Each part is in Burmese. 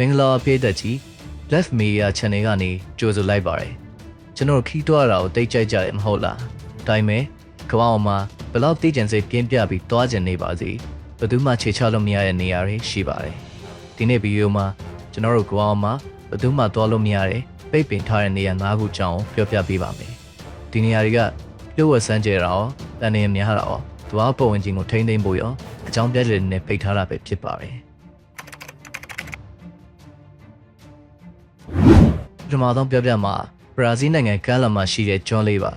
ဘင်္ဂလာဖေးသက်ကြီး Left Media Channel ကနေကြိုဆိုလိုက်ပါတယ်ကျွန်တော်ခီးတွားတာကိုတိတ်ကြိုက်ကြတယ်မဟုတ်လားဒါပေမဲ့ကမ္ဘာပေါ်မှာဘယ်လောက်သိကျင်စိတ်ပြင်းပြပြီးတွားကျင်နေပါစေဘယ်သူမှခြေချလို့မရတဲ့နေရာတွေရှိပါတယ်ဒီနေ့ဗီဒီယိုမှာကျွန်တော်တို့ကမ္ဘာပေါ်မှာဘယ်သူမှတွားလို့မရတဲ့ပိတ်ပင်ထားတဲ့နေရာ၅ခုကြောင်းပြောပြပေးပါမယ်ဒီနေရာတွေကလျှို့ဝှက်စမ်းကြတာရောတန်နေများတာရောသူအပေါ်ဝင်ခြင်းကိုထိမ့်သိမ့်ဖို့ရောအကြောင်းပြချက်တွေနဲ့ပိတ်ထားတာပဲဖြစ်ပါတယ် ထမဆုံးပြောပြမှာဘရာဇီးနိုင်ငံကမ်းလွန်မှာရှိတဲ့ကျွန်းလေးပါ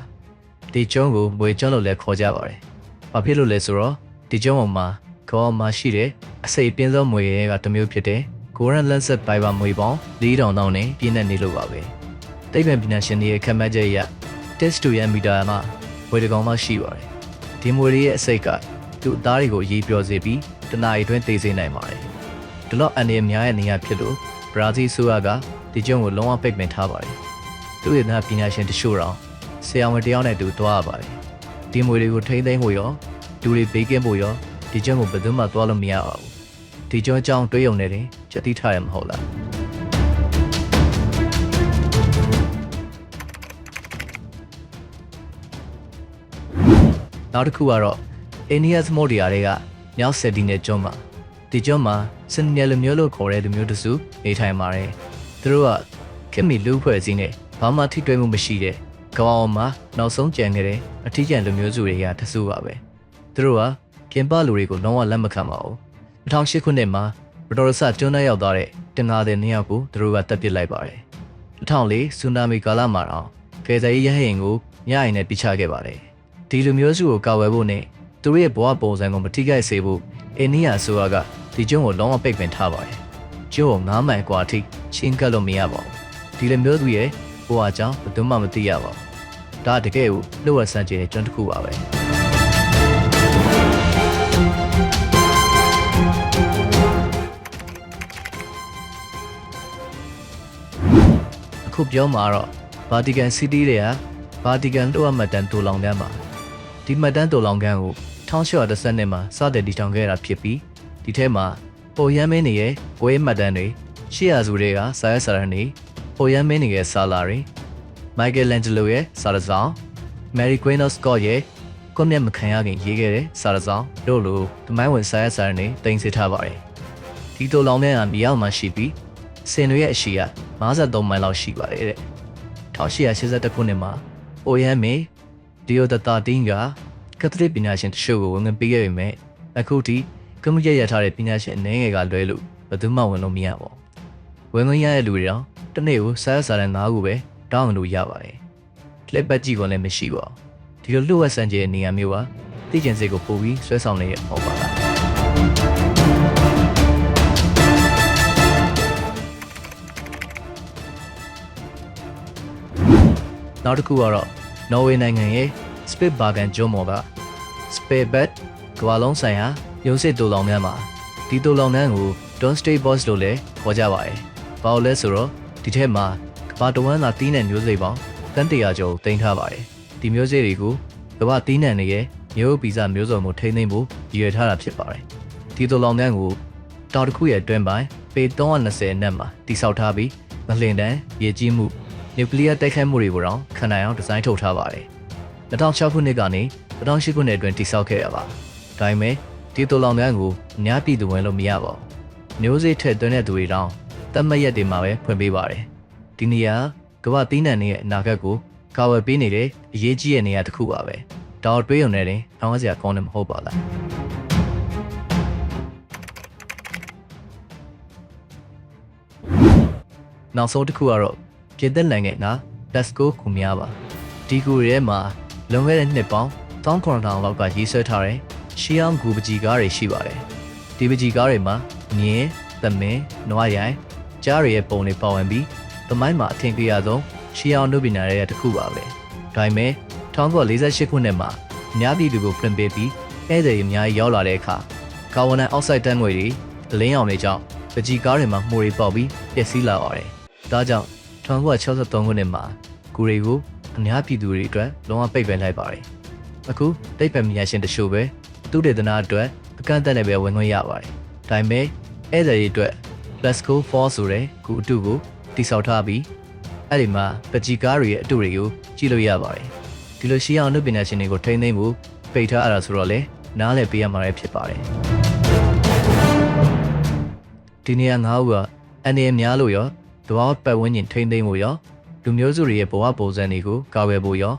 ဒီကျွန်းကိုမွေကျွန်းလို့လည်းခေါ်ကြပါတယ်။ဘာဖြစ်လို့လဲဆိုတော့ဒီကျွန်းပေါ်မှာကောမှာရှိတဲ့အစိပ်ပြင်းဆုံးမွေရဲကတစ်မျိုးဖြစ်တဲ့ Golden Lancet Fiber မွေပေါင်း4000တောင်းနဲ့ပြည့်နေနေလို့ပါပဲ။တိတ်ပင်ပညာရှင်တွေရဲ့ခန့်မှန်းချက်အရ test to ရမီတာမှာမွေတစ်ကောင်မှရှိပါတယ်။ဒီမွေတွေရဲ့အစိပ်ကသူ့အသားတွေကိုရေးပြောစေပြီးတနအီအတွင်းသိစေနိုင်ပါတယ်။ဒီလောက်အန်ဒီများရဲ့နေရာဖြစ်လို့ဘရာဇီးဆိုရက ဒီကျုံကိုလုံးဝပိတ်ပင်ထားပါတယ်။သူ့ရဲ့နာပညာရှင်တချို့တော့ဆရာဝန်တယောက်နဲ့တူသွားရပါတယ်။ဒီမွေတွေကိုထိမ့်သိမ်းဖို့ရောလူတွေဘေးကင်းဖို့ရောဒီကျုံကိုဘယ်သူမှသွားလို့မရပါဘူး။ဒီကျုံအကြောင်းတွေးရုံနဲ့တင်ချက်တိထားရမှာဟုတ်လား။နောက်တစ်ခုကတော့ Aeneas Modia တွေကမြောက်ဆက်ဒီနဲ့ကျွန်းမှာဒီကျွန်းမှာစနေလူမျိုးလို့ခေါ်တဲ့လူမျိုးတစုနေထိုင်ပါတယ်။ သူတို့ကခင်မီလူဖွဲ့စည်းနဲ့ဘာမှထိတွေ့မှုမရှိတဲ့ကမ္ဘာပေါ်မှာနောက်ဆုံးကြံနေတဲ့အထီးကျန်လူမျိုးစုတွေကတစုပါပဲ။သူတို့ကကင်ပလူတွေကိုလုံးဝလက်မခံပါဘူး။2008ခုနှစ်မှာဘတော်ရဆကျွန်းထဲရောက်သွားတဲ့တင်ငါတဲ့နှစ်ယောက်ကိုသူတို့ကတပ်ပစ်လိုက်ပါတယ်။2004ဆူနာမီကာလမှာတော့ကယ်ဆယ်ရေးရဟရင်ကိုညအိမ်နဲ့ပြချခဲ့ပါတယ်။ဒီလူမျိုးစုကိုကာဝယ်ဖို့နဲ့သူတို့ရဲ့ဘဝပုံစံကိုမထိခိုက်စေဖို့အိန္ဒိယအစိုးရကဒီကျွန်းကိုလုံးဝပိတ်ပင်ထားပါတယ်။ ကျွန်းကို9မိုင်กว่าအထိချင်းကပ်လို့မရပါဘူး။ဒီလိုမျိုးသူရဲ့ဘဝအကြောင်းဘယ်သူမှမသိရပါဘူး။ဒါတကယ်ကိုလှုပ်ဝက်ဆန်းကျင်တဲ့ကျွန်းတစ်ခုပါပဲ။အခုပြောမှာတော့ Vatican City တွေက Vatican တို့အမတ်တန်တူလောင်ကမ်းပါဒီမှတ်တမ်းတူလောင်ကမ်းကို1810နှစ်မှာစတင်တည်ထောင်ခဲ့တာဖြစ်ပြီးဒီထဲမှာ ပေါ်ရမ်းမင်းတွေရဲ့ကိုယ်မှတ်တမ်းတွေရှေ့ရစုတွေကစာရွက်စာတမ်းတွေပေါ်ရမ်းမင်းတွေရဲ့စာလာတွေမိုက်ကယ်လန်ဂျလိုရဲ့စာရဆောင်မယ်ရီကွင်းနော့စကော့ရဲ့ကွန်မြတ်မခံရခင်ရေးခဲ့တဲ့စာရဆောင်တို့လိုတမိုင်းဝင်စာရွက်စာတမ်းတွေတင်ဆက်ထားပါတယ်ဒီတူလောင်တဲ့ကမြေအောက်မှာရှိပြီးစင်တွေရဲ့အရှိက53မိုင်လောက်ရှိပါတယ်တဲ့1882ခုနှစ်မှာအိုယမ်မေဒီယိုတတာတင်းကကက်သလစ်ပညာရှင်တချို့ကိုဝင်ငပေးခဲ့ပေမဲ့အခုထိ ကွန်မြူရရထားတဲ့ပညာရှင်အနေငယ်ကလွဲလို့ဘယ်သူမှဝင်လို့မရပါဘူးဝင်ခွင့်ရတဲ့လူတွေတော့တစ်နေ့ကိုစားရစားတဲ့၅ခုပဲတောင်းလို့ရပါတယ်လက်ပတ်ကြည့်ကုန်လည်းမရှိပါဘူးဒီလိုလှုပ်ဝက်ဆန်ကျဲနေရာမျိုးကသိကျင်စိတ်ကိုပို့ပြီးဆွဲဆောင်နေရပေါ့ပါလားနောက်တစ်ခုကတော့နော်ဝေနိုင်ငံရဲ့ Spitsbergen ကျွန်းပေါ်က Spitberg ကမ္ဘာလုံးဆိုင်ရာ ရုံးစစ်တူလောင်များမှာဒီတူလောင်နှန်းကို Don State Boss လို့လည်းခေါ်ကြပါတယ်။ဘာလို့လဲဆိုတော့ဒီထဲမှာကမ္ဘာတဝန်းသာတီးနှံမျိုးစိတ်ပေါင်းတန်တရာကျော်တင်ထားပါတယ်။ဒီမျိုးစိတ်တွေကိုကမ္ဘာတီးနှံတွေရဲ့မျိုးဗီဇမျိုးစုံကိုထိန်းသိမ်းဖို့ရည်ရွယ်ထားတာဖြစ်ပါတယ်။ဒီတူလောင်နှန်းကိုတောင်တစ်ခုရဲ့အတွင်းပိုင်းပေ320အနက်မှာတိစောက်ထားပြီးမလင်တန်းရေကြီးမှုနျူကလ িয়ার တိုက်ခိုက်မှုတွေကိုတော့ခံနိုင်အောင်ဒီဇိုင်းထုတ်ထားပါတယ်။2006ခုနှစ်ကနေ2008ခုနှစ်အတွင်းတိစောက်ခဲ့ရပါ။ဒါပေမဲ့ ဒီတူလောင်များကိုအများပြည်သူဝင်လို့မရပါဘူး။မျိုးစေ့ထက်သွင်းတဲ့သူတွေတောင်တတ်မှတ်ရက်တွေမှာပဲဖွင့်ပေးပါတယ်။ဒီနေရာကမ္ဘာသီးနှံတွေရဲ့အနာဂတ်ကိုကာဝယ်ပေးနေတဲ့အရေးကြီးတဲ့နေရာတစ်ခုပါပဲ။ဒါတော့တွေးရုံနဲ့တင်အောင်စရာကောင်းတယ်မဟုတ်ပါလား။နောက်ဆုံးတစ်ခုကတော့ပြင်သစ်နိုင်ငံက Dasco ခုများပါဒီကူရဲမှာလွန်ခဲ့တဲ့နှစ်ပေါင်း1900လောက် ကရေးဆွဲထားတဲ့ ရှီအောင်ဂူပကြီးကားတွေရှိပါတယ်ဒီပကြီးကားတွေမှာမြင်းသမင်းနွားရိုင်ကြားရရဲ့ပုံတွေပါဝင်ပြီးသမိုင်းမှာအထင်ကြီးရဆုံးရှီအောင်နုပညာရဲ့တစ်ခုပါပဲဒါပေမဲ့1948ခုနှစ်မှာအများပြည်သူကိုဖွင့်ပေးပြီးဧည့်သည်အများကြီးရောက်လာတဲ့အခါကာဗွန်ဒိုင်အောက်ဆိုက်တန်းငွေတွေအလင်းရောင်တွေကြောင့်ပကြီးကားတွေမှာမှုတွေပေါက်ပြီးပျက်စီးလာပါတယ်ဒါကြောင့်1963ခုနှစ်မှာဂူတွေကိုအများပြည်သူတွေအတွက်လုံးဝပိတ်ပင်လိုက်ပါတယ်။အခုတိတ်ပံမြညာရှင်တချို့ပဲ သူတေသနာအတွက်အကန့်အသတ်နဲ့ပဲဝင်ခွင့်ရပါတယ်။ဒါပေမဲ့ဧည့်သည်တွေအတွက် Plasco 4ဆိုတဲ့ဂူအတုကိုတိစောက်ထားပြီးအဲ့ဒီမှာပကြီးကားတွေရဲ့အတုတွေကိုကြည့်လို့ရပါတယ်ဒီလိုရှိအောင်အနုပညာရှင်တွေကိုထိန်းသိမ်းဖို့ပိတ်ထားရတာဆိုတော့လေနားလည်ပေးရမှာလည်းဖြစ်ပါတယ်ဒီနေရာ၅ခုကအန်ဒီရများလို့ရောတဘာပတ်ဝန်းကျင်ထိန်းသိမ်းဖို့ရောလူမျိုးစုတွေရဲ့ဘဝပုံစံတွေကိုကာဝယ်ဖို့ရော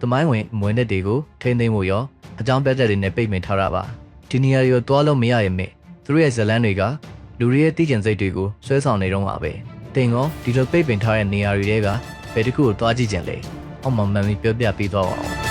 သမိုင်းဝင်မွေးနေ့တွေကိုထိန်းသိမ်းဖို့ရော အကြောင်းပြချက်တွေနဲ့ပိတ်ပင်ထားတာပါဒီနေရာတွေကိုတွားလို့မရရင်မဲ့သူတို့ရဲ့ဇလန်းတွေကလူတွေရဲ့တည်ကျင်စိတ်တွေကိုဆွဲဆောင်နေတော့မှာပဲတင်ကောဒီလိုပိတ်ပင်ထားတဲ့နေရာတွေတဲကဘယ်တစ်ခုကိုတွားကြည့်ကြလဲအောက်မှာမှန်ပြီးပြောပြပေးသွားပါအောင်